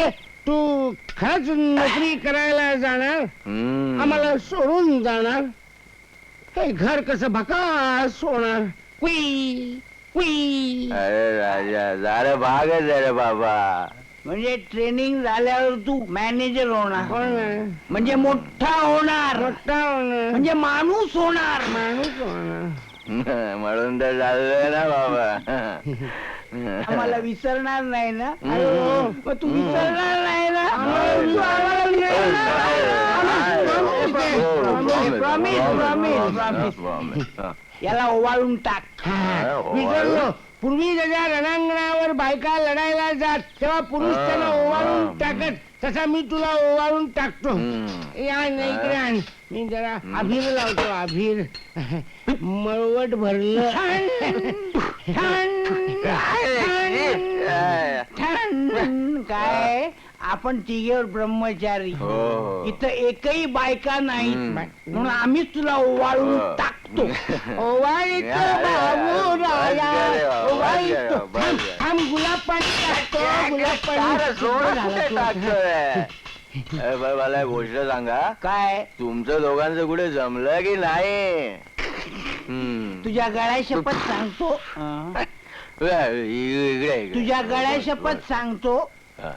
ए, तू खरंच नोकरी करायला जाणार? हम्म. आम्हाला सोडून जाणार? हे घर कसं भकास होणार? कुई कुई. अरे राजा जरा भागच आहे रे बाबा. म्हणजे ट्रेनिंग झाल्यावर तू मॅनेजर होणार. होणार म्हणजे मोठा होणार. मोठा होणार. म्हणजे माणूस होणार. माणूस होणार. म्हणून तर चाललोय ना बाबा. आम्हाला विसरणार नाही ना? अयो. मग तू विसरणार नाही ना? आम्हाला- तू आम्हाला विसरणार नाही. ना? Promise, promise, promise. याला ओवाळून टाक. हा, विसरलो. पूर्वी ज्याच्या रणांगणावर बायका लढायला जात तेव्हा पुरुष हा, त्यांना ओवाळून हा. टाकत तसा मी तुला ओवाळून टाकतो. या ना इकडे आण. मी जरा अभिर लावतो अभिर मळवट भरलं. छान, काय आपण तिघेवर ब्रह्मचारी हो. इथं एकही बायका नाही हम्म. म्हणून आम्हीच तुला ओवाळून हो. टाकतो ओवाळीत या, बाबू बस बस ओवाळीत बस थांब, थांब गुलाब पाणी टाकतो गुलाब कुठे टाकतोय मला एक गोष्ट सांगा काय तुमचं दोघांचं कुठे जमलं की नाही हम्म. तुझ्या गळ्या शपथ सांगतो हं. इ- इकडे इकडे. तुझ्या गळ्या शपथ सांगतो हा.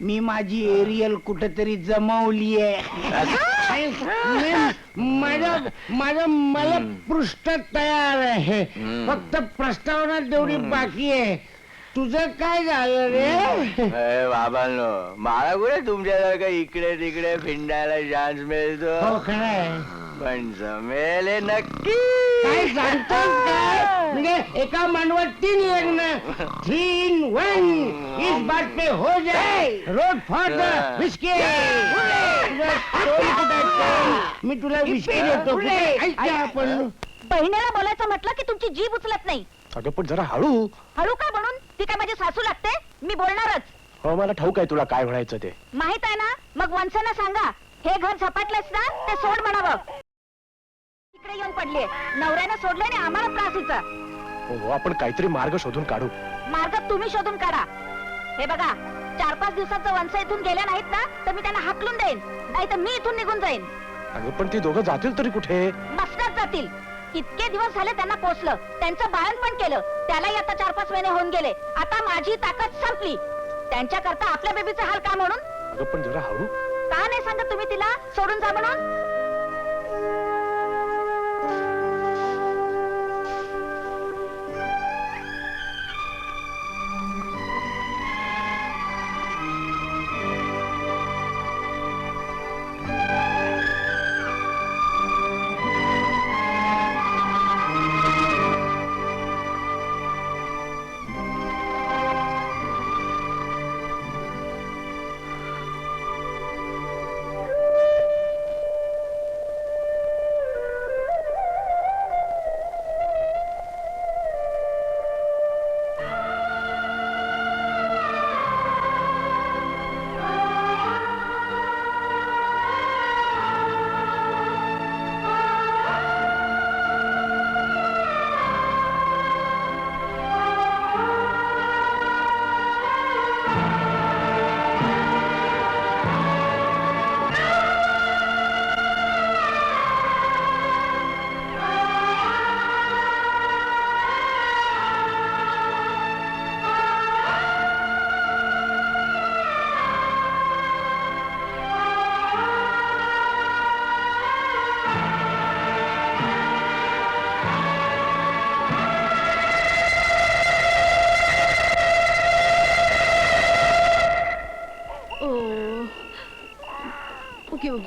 मी माझी एरियल कुठेतरी जमवली आहे मी- माझं माझं मला. पृष्ठ तयार आहे हम्म. फक्त प्रस्तावना तेवढी बाकी आहे तुझं काय झालं रे? अरे बाबांनो मला कुठे तुमच्यासारखं इकडे तिकडे फिंडायला चान्स हो मिळतो खरंय पण जमेल हे नक्की. काय काय? म्हणजे एका मानवात तीन लग्न थ्री इन वन इस बात पे हो. जाए रोड फॉर द विस्की मी तुला विस्की देतो? ऐक आपण. बहिणीला बोलायचं म्हटलं की तुमची जीभ उचलत नाही. अगं पण जरा हळू. हळू का म्हणून? ती काय माझी सासू लागते? मी बोलणारच. हो मला ठाऊक आहे तुला काय म्हणायचं ते. माहीत आहे ना? मग वंशांना सांगा. हे घर झपाटलेस ना ते सोड म्हणावं. इकडे येऊन पडलीये. नवऱ्यानं सोडलं आणि आम्हाला त्रास हिचा हो हो आपण काहीतरी मार्ग शोधून काढू. मार्ग तुम्ही शोधून काढा. हे बघा चार पाच दिवसाचं वंश इथून गेल्या नाहीत ना तर मी त्यांना हाकलून देईन. नाही तर मी इथून निघून जाईन. अगं पण ती दोघं जातील तरी कुठे? मस्तात जातील. इतके दिवस झाले त्यांना पोचलं. त्यांचं बाळण पण केलं. त्यालाही आता चार पाच महिने होऊन गेले. आता माझी ताकद संपली. त्यांच्या करता आपल्या बेबीचा हाल का म्हणून? अगं पण जरा हळू. का नाही सांगत तुम्ही तिला? सोडून जा म्हणून.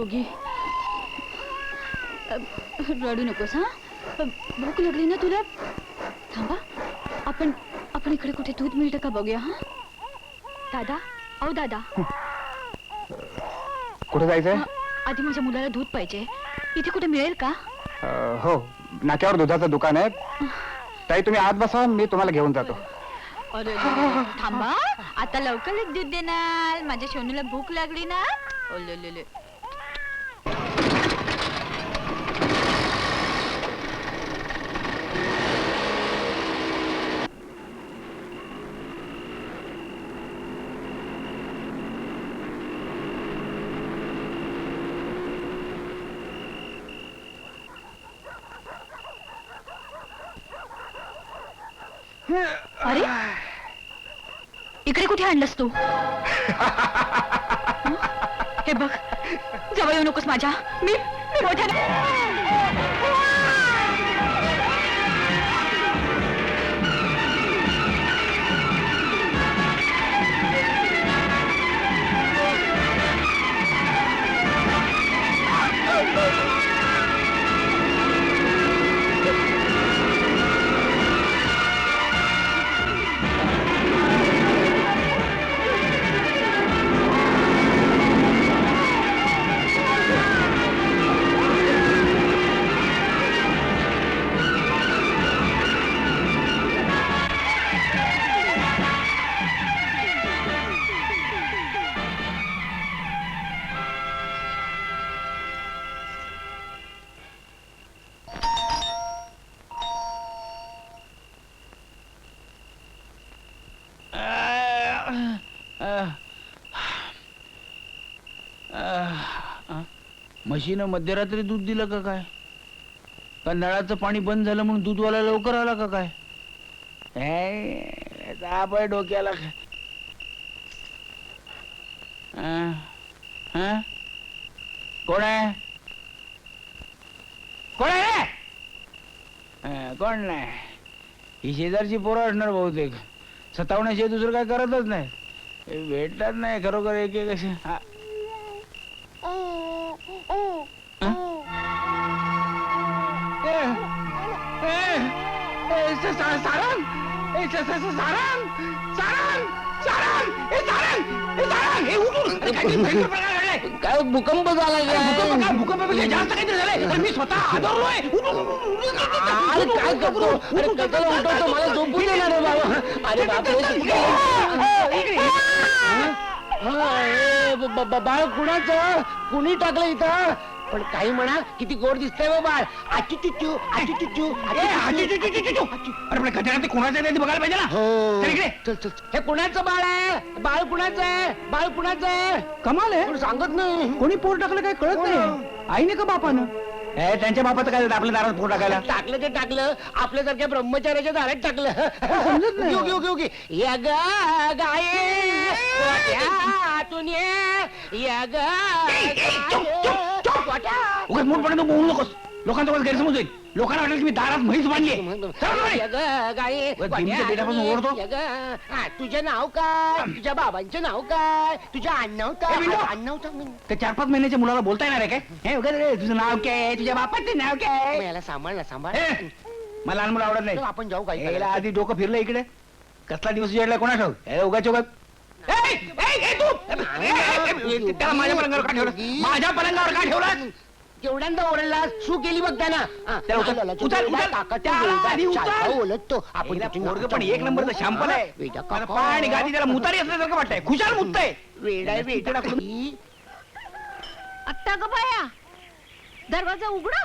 ओके अ, रडू नकोस हा? भूक लागली ना तुला? थांबा आपण आपण इकडे कुठे दूध मिळतं का बघूया हा? दादा अहो दादा. कुठे जायचंय? अ, आधी माझ्या मुलाला दूध पाहिजे. इथे कुठे मिळेल का? अं, हो नाक्यावर दुधाचं दुकान आहे. ताई तुम्ही आत बसा मी तुम्हाला घेऊन जातो. अरे थांबा. आता लवकरच दूध देणार. माझ्या सोनूला भूक लागली ना? ओले अरे? इकडे कुठे आणलंस तू? हं? हे बघ जवळ येऊ नकोस माझ्या. मी मी मोठ्याने म्हशीनं मध्यरात्री दूध दिलं का काय? का नळाचं पाणी बंद झालं म्हणून दूधवाला लवकर आला का काय? ताप आहे डोक्याला हं? कोण आहे? कोण आहे कोण नाही. ही शेजारची पोरं असणार बहुतेक. सतावण्याशिवाय दुसरं काय करतच नाही. हे भेटतात नाही खरोखर एक एक असे हा. ए, ए, ए, स- स- सारंग! ए, स- स- स- सारंग! सारंग! सारंग! ए, सारंग! ए, सारंग! ए, उठ, उठ! अरे, काहीतरी भयंकर प्रकार घडलाय. काय भूकंप झाला अरे, भूकंप काय? भूकंपापेक्षा जास्त काहीतरी झालंय. अरे, मी स्वतः. अरे काय करतो अरे कशाला उठवतो मला झोपू दे ना रे बाबा अरे बापरे हा, ए, ब- ब- ब- बाळ कुणाचं? कुणी टाकलं इथं? पण काही म्हणा किती गोड दिसतंय बा बाळ. आचू चुचू आचू चुचू ए, हाची, चु, चु, चु, चु, चु. अरे पण गजानन ते कोणाचं आहे ते बघायला पाहिजे ना? हो. चल इकडे. चल चल. चल. हे कुणाचं बाळ आहे? बाळ कुणाचं आहे? बाळ कुणाचं आहे? कमाल आहे. कोण सांगत नाही. कोणी पोर टाकलं काय कळत नाही. आईने का बापानं? ए त्यांच्या बापाचं काय झालं? आपल्या दारात पोर टाकायला? टाकलं ते टाकलं. आपल्यासारख्या ब्रह्मचार्याच्या दारात टाकलं. समजत नाही. घेऊ घेऊ घेऊ घे या ग गाये. गोठ्यातून ये. या ग गाये. उगाच मोठपणे तू बोलू नकोस. लोकांचा गैरसमज होईल. लोकांना वाटेल की मी दारात म्हैस बांधली पेटापासून हा, तुझं नाव काय? तुझ्या बाबांचं नाव काय? तुझ्या आडनाव ए, काय त्या चार पाच महिन्याच्या मुलाला बोलता येणार आहे काय? हे वगैरे तुझं नाव काय? तुझ्या बापाचं नाव काय? याला सांभाळ ना सांभाळ. मला लहान मुलं आवडत नाही. आपण जाऊ काही याला आधी डोकं फिरलं इकडे. कसला दिवस उजाडला कोणा ठाऊ हे उगाच तू! त्याला माझ्या पलंगावर का ठेवलं? माझ्या पलंगावर का ठेवलं? केवढ्यांदा ओरडला सू केली बघ त्यांना. त्याला आधी ओलटतो आपण हिला पोरगं पण. एक नंबरचं शॅम्पल आहे. वेडा गादी त्याला मुतारी असल्यासारखं वाटतंय. खुशाल मुततंय. वेडा आहे, वेडा. ही. आत्ता ग बाया. दरवाजा उघडा.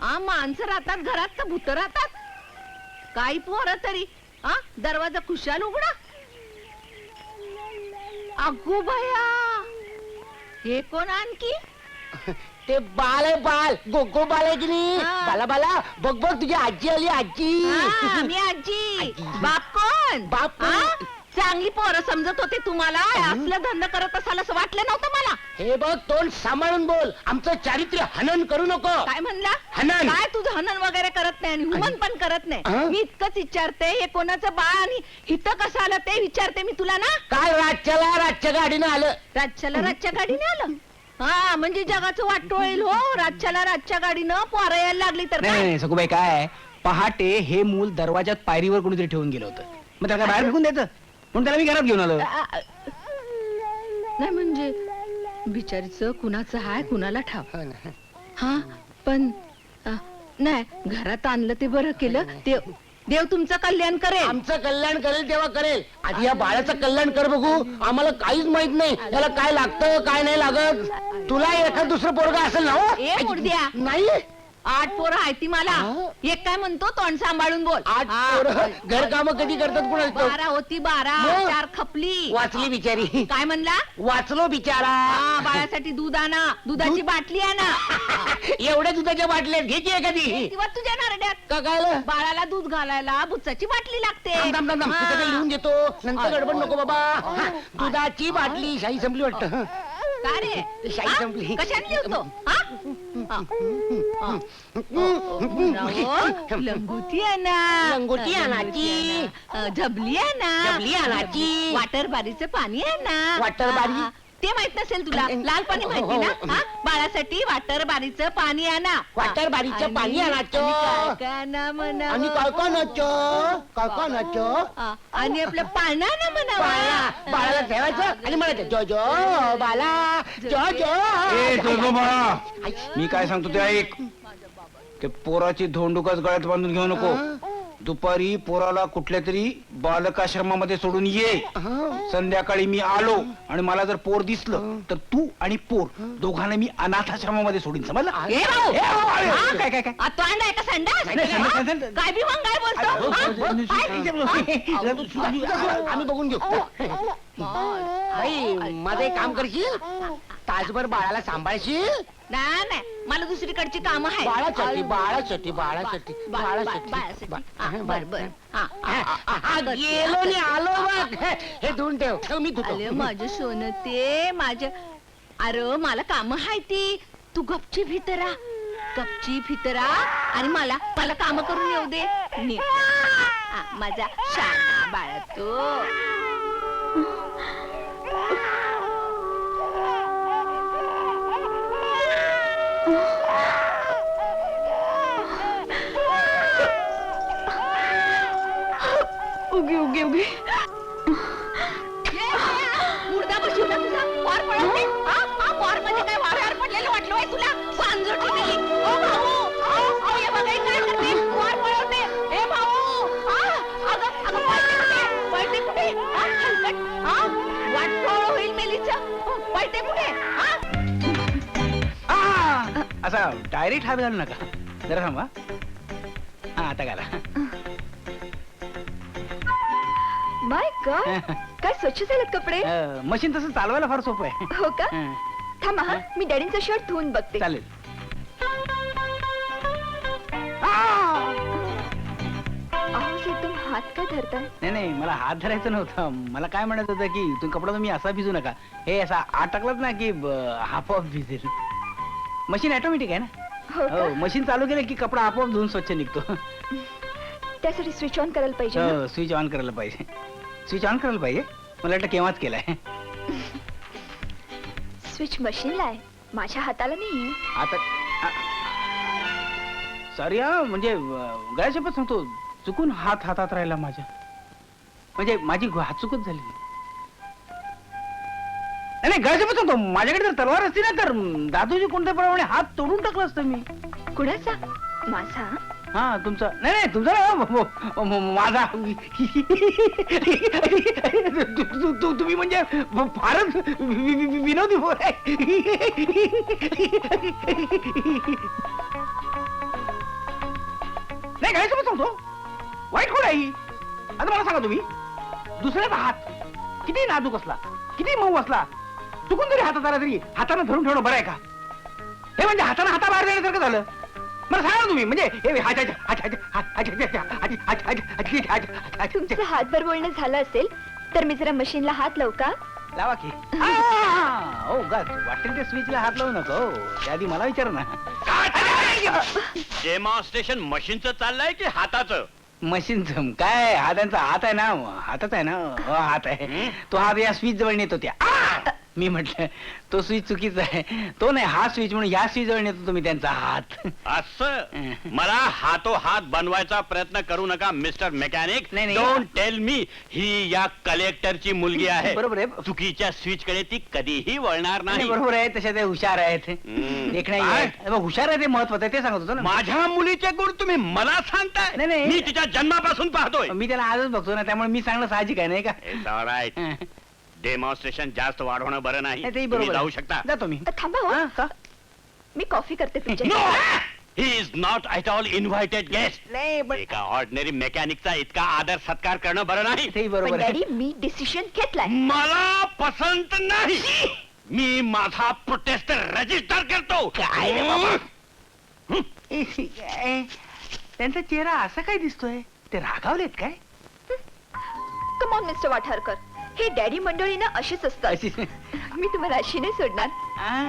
आ माणसं राहतात घरात तर भूत राहतात. काही पोर तरी. हा दरवाजा खुशाल उघडा. अगो बाया. हे कोण आणखी? ते बाल आहे बाल गोगो बाल आहे की नाही? हा. बाला बाला बघ बघ तुझी आजी आली आजी. हा, मी आजी. बाप कोण? बाप कोण? हा? चांगली पोरं समजत होते तुम्हाला. असलं धंदा करत असाल असं वाटलं नव्हतं मला. हे बघ तोंड सांभाळून बोल. आमचं चारित्र्य हनन करू नको. काय म्हणला? हनन. काय तुझं हनन वगैरे करत नाही आणि हुमन पण करत हा? नाही मी इतकंच विचारते हे कोणाचं बाळ आणि हिथं कसं आलं ते विचारते मी तुला ना. काल रातच्याला रातच्या गाडीनं आलं? राज्याला रातच्या गाडीने आलं? हा म्हणजे जगाचं वाटोळ होईल हो राज्याला रातच्या गाडीनं पोरं यायला लागली तर नाही काय? नाही सगुबाई काय? पहाटे हे मूल दरवाजात पायरीवर कोणीतरी ठेवून गेलं होतं मग त्याला बाहेर फेकून द्यायचं म्हणून त्याला मी घरात घेऊन आलो आ, आ, नाही म्हणजे बिचारीचं कुणाचं हाय कुणाला ठाव हो ना. हा पण आ, नाही घरात आणलं ते बरं केलं देव देव तुमचं कल्याण करेल. आमचं कल्याण करेल तेव्हा करेल. आधी या बाळाचं कल्याण कर बघू. आम्हाला काहीच माहीत नाही. त्याला काय लागतं काय नाही लागत. तुला एखाद दुसरं पोरग असेल ना हो? ए नाही? आठ पोरं आहे ती मला. एक काय म्हणतो तोंड सांभाळून बोल. आठ हा. पोरं? घर काम कधी करतात बारा होती बारा. मग? चार खपली. वाचली बिचारी. काय म्हणला? वाचलो बिचारा. हा बाळासाठी दूध आणा. दुधाची बाटली आणा. एवढ्या दुधाच्या बाटल्या घ्यायची एखादी. किंवा तुझ्या नारड्यात का बाळाला दूध घालायला बुच्चाची बाटली लागते. थांब, थांब, थांब, थांब. हा. तिच्याकडे लिहून घेतो नंतर गडबड नको बाबा. हा, दुधाची बाटली शाही संपली वाटतं. का रे शाई हा? संपली. कशाने लिहतो हा? हा. हा. राहो, लंगोटी आणा लंगोटी आणायची. अ, झबली आणा झबली. वॉटर बारीचं पाणी आणा वॉटर बारी? हा, ते माहीत नसेल तुला लाल पाणी माहिती ना हा? बाळासाठी वॉटर बारीचं पाणी आणा वॉटर बारीचं आणि- पाणी आणायचं. आणि आणा म्हणावं? आणि काय काय नाचो काय काय नाचो हा, आणि आपलं पाळणा ना बाळा म्हणावा बाळाला ठेवायचं आणि म्हणायचं जो जो बाला जो ए जो बाळा मी काय सांगतो ते ऐक ते पोराची धोंडुकच गळ्यात बांधून घेऊ नको दुपारी पोराला कुठल्या तरी बालकाश्रमामध्ये सोडून ये. संध्याकाळी मी आलो आणि मला जर पोर दिसलं तर तू आणि पोर दोघांना मी अनाथाश्रमामध्ये सोडीन. समजलं? ए भाऊ! ए, भाऊ, अरे, हा? काय काय काय? आ, तो अंडा आहे का संडास नाही, नाही, हा? संडास, संडास. काय बी मग काय बोलतो हा? आम्ही बघून घेऊ. माझं एक काम करशील? तासभर बाळाला सांभाळशील? नाही नाही. मला दुसरीकडची कामं आहेत. बाळासाठी बाळासाठी बाळासाठी बा- बाळासाठी बाळासाठी. बा- हा, बर बर हा, हा, हा, हा, हा, गेलो आणि आलो बघ. हे धुवून ठेव ठेव मी अरे धुतो माझं सोनं ते माझं अरे मला काम आहे ती. तू गपची भितरा गपची भितरा. आणि मला मला काम करून येऊ दे. नीट. हा, माझा शाना बाळा तो. उगी उगी उगी. ये, मुर्दा बसवला तुझा. वार पडत हा? हा? वार म्हणजे काय वाऱ्यावर पडलेलं वाटलं होय तुला? सांजोटी दिली ओ भाऊ. ओ, ओ, हे बघा हे काय करते? वार पळवते ए भाऊ. हा? अगं अगं पळते कुठे पळते कुठे हा हलकट हा? वाटोळ होईल मेलीचं. हो, पळते कुठे हा? आ! असा डायरेक्ट हात घालू नका. जरा थांबा. हा आता घाला. गॉड काय स्वच्छ झालेत कपडे? अ, मशीन तसं चालवायला फार सोपं आहे. हो का? हं, थांबा हा मी डॅडींचा शर्ट धुवून बघते. चालेल. अहो सर तुम हात का धरताय? नाही नाही मला हात धरायचं नव्हतं. मला काय म्हणत होतं की तुम्ही कपडा तुम्ही असा भिजू नका. हे असा आटकलात ना की हाफ ऑफ भिजेल. मशीन ऑटोमॅटिक आहे ना? हो हो का मशीन चालू केलं की कपडा आपोआप धुवून स्वच्छ निघतो. त्यासाठी स्विच ऑन करायला पाहिजे ना? हो स्विच ऑन करायला पाहिजे. स्विच ऑन करायला पाहिजे. मला वाटतं केव्हाच केलाय. स्विच मशीनला आहे. माझ्या हाताला नाहीये आता सॉरी हा म्हणजे गळ्याशपथ सांगतो. चुकून हात हातात राहिला माझ्या. म्हणजे माझी हात चुकत झाली. नाही नाही, गळ्याशपथ सांगतो. माझ्याकडे जर तलवार असती ना तर दादूजी कोणत्या प्रमाणे हात तोडून टाकला असतं मी. कुणाचा? माझा? हा तुमचा नाही नाही तुमचा नाही, म- म- म- माझा तु- तु- तु- तुम्ही म्हणजे फारच वि- वि- वि- विनोदी बोल नाही काय सांगतो. वाईट कोण आहे ही? आता मला सांगा तुम्ही. दुसऱ्याचा हात किती नाजूक असला किती मऊ असला चुकून जरी हातात आला तरी हाताने धरून ठेवणं बरं आहे का? हे म्हणजे हाताने हाताबाहेर देण्यासारखं झालं. मला सांगा तुम्ही म्हणजे हे हातभर बोलणं झालं असेल तर मी जरा मशीनला हात लावू का लावा की ओ गा वाटेल ते स्विचला हात लावू नको त्या आधी मला विचार ना डेमॉन्स्ट्रेशन मशीनचं चाललंय की हाताचं मशीन झम काय हातांचा हात आहे ना हातच आहे ना हात आहे तो हात या स्विच जवळ नेतो त्या मी म्हटलं तो स्विच चुकीचा आहे तो नाही हा स्विच म्हणून या स्विच नेतो तुम्ही त्यांचा हात असं मला हातो हात बनवायचा प्रयत्न करू नका मिस्टर मेकॅनिक नाही, नाही. डोंट टेल मी ही या कलेक्टरची मुलगी आहे बरोबर आहे. चुकीच्या स्विच कडे ती कधीही वळणार नाही नाही बरोबर आहे तशा ते हुशार आहेत हम्म. एक नाही काय? हुशार आहे ते महत्वाचं आहे ते सांगत होतो ना माझ्या मुलीचे गुण तुम्ही मला सांगताय नाही, नाही. मी तिच्या जन्मापासून पाहतोय मी त्याला आजच बघतो ना त्यामुळे मी सांगणं साहजिक आहे नाही का It's all right. डेमॉन्स्ट्रेशन जास्त वाढवणं बरं नाही. नाही, तेही तुम्ही बरोबर जाऊ. शकता. जातो मी थांबा हो. हा, का? मी कॉफी करते तुमच्या No! He is not at all invited guest नाही पण एका ऑर्डिनरी मेकॅनिकचा इतका आदर सत्कार करणं बरं नाही. तेही बरोबर आहे. मी डिसिशन घेतलाय. मला पसंत नाही. मी माझा प्रोटेस्ट रजिस्टर करतो. काय रे बाबा? ए, ए, त्यांचा चेहरा असा काय दिसतोय? ते रागावलेत काय? कमॉन मिस्टर वाठारकर हे डॅडी मंडळी ना अशीच असतात. अशी- मी तुम्हाला अशी नाही सोडणार?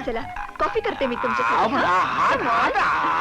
चला कॉफी करते मी आ,